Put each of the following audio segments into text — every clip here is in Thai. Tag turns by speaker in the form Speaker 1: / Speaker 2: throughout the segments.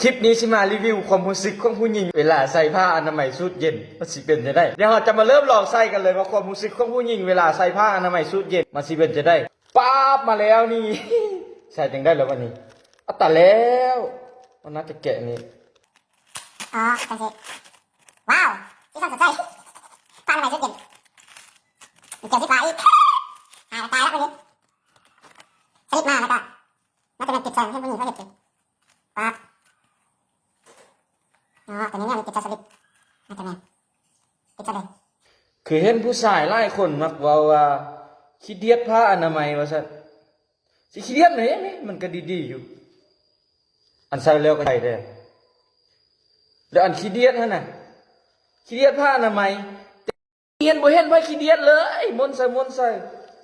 Speaker 1: คลิปนี้สิมารีวิวความรู้สึกของผู้หญิงเวลาใส่ผ้าอนามัยสูทเย็นมันสิเป็นจะได้เดี๋ยวเราจะมาเริ่มลองใส่กันเลยว่าความรู้สึกของผู้หญิงเวลาใส่ผ้าอนามัยสูทเย็นมันสิเป็นจะได้ป๊าบมาแล้วนี่ใส่จังได้แล้ววันนี้อาแต่แล้วมันน่าจะแกะนี่
Speaker 2: อ๋อโอเคว้าวที่สนใจฟังใหม่ชุดเย็นมีเกี่ยวที่ฟ้าอีกหายตายแล้วคนนี้สลิปมาแล้วก็น่าจะเป็นติดใจให้ผู้หญิงเขาเห็นสิปั๊บ อ๋อตัวนี้เนี่ยมีติดสลิปน่าจะแม่นติดใจเลย
Speaker 1: คือเห็นผู้ชายหลายคนมักเว่าว่าขี้เดียดผ้าอนามัยว่าซั่นสิขี้เดียดไหนนี่มันก็ดีๆอยู่ อันใส่แล้วก็ใส่ได้แล้วอันขี้เดียดหั่นน่ะขี้เดียดผ้าอนามัยเฮียนบ่เห็นว่าขี้เดียดเลยมนใส่มนใส่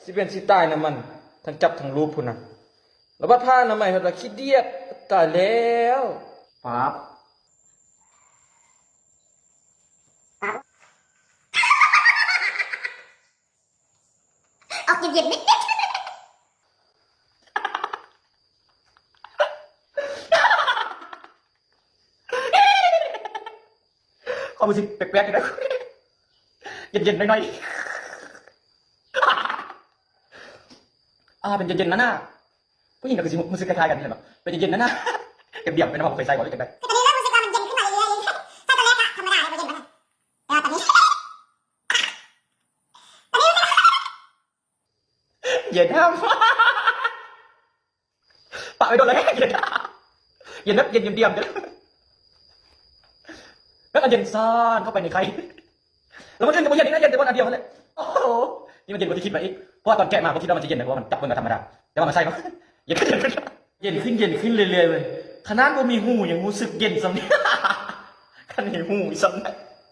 Speaker 1: สิเป็นสิตายนํมันทั้งจับทั้งรูปพุ่นน่ะแล้วบัดผ้าอนามัยเพิ่นว่าขี้เดียดตายแล้วปั๊บ
Speaker 2: ออกเย็นๆนิด
Speaker 3: ความรู้สึกแปลกๆนะเย็นๆน่อยๆอ่าเป็นเย็นๆนะน่าผู้หญิงกับผู้ชายรู้สึกคล้ายๆกันใช่ไหมเป็นเย็นๆนะน่าเก็บเดี่ยมเป็นว่าผมเคยใส่ก่อนเลยกันได้
Speaker 2: ๆแต่ตอนนี้เริ่มรู้สึกว่ามันเย็นขึ้นมาเรื่อยๆถ้าตอนแรกอะธรรมดาเลยมันเย็นมากแต่ว่าตอนนี้
Speaker 3: เย็นห้ามปะไปโดนเลยเย็นเย็นนับเย็นเดี่ยมๆเด้อแล้วก็เย็นซ่านเข้าไปในใคร แล้วมันเย็นกับเย็นนี่นะเย็นแต่วันอันเดียวนั่นแหละโอ้โหนี่มันเย็นกว่าที่คิดไปอีกเพราะว่าตอนแกะมาผมคิดว่ามันจะเย็นนะเพราะว่ามันจับมือกับธรรมดาแต่ว่ามันใส่เนาะเย็นขึ้นเย็นขึ้น
Speaker 1: เย็นขึ้นเย็นขึ้นเรื่อยๆเลยขนาดบ่มีหูยังรู้สึกเย็นสำนี้คันเห็นหูอีสำนี้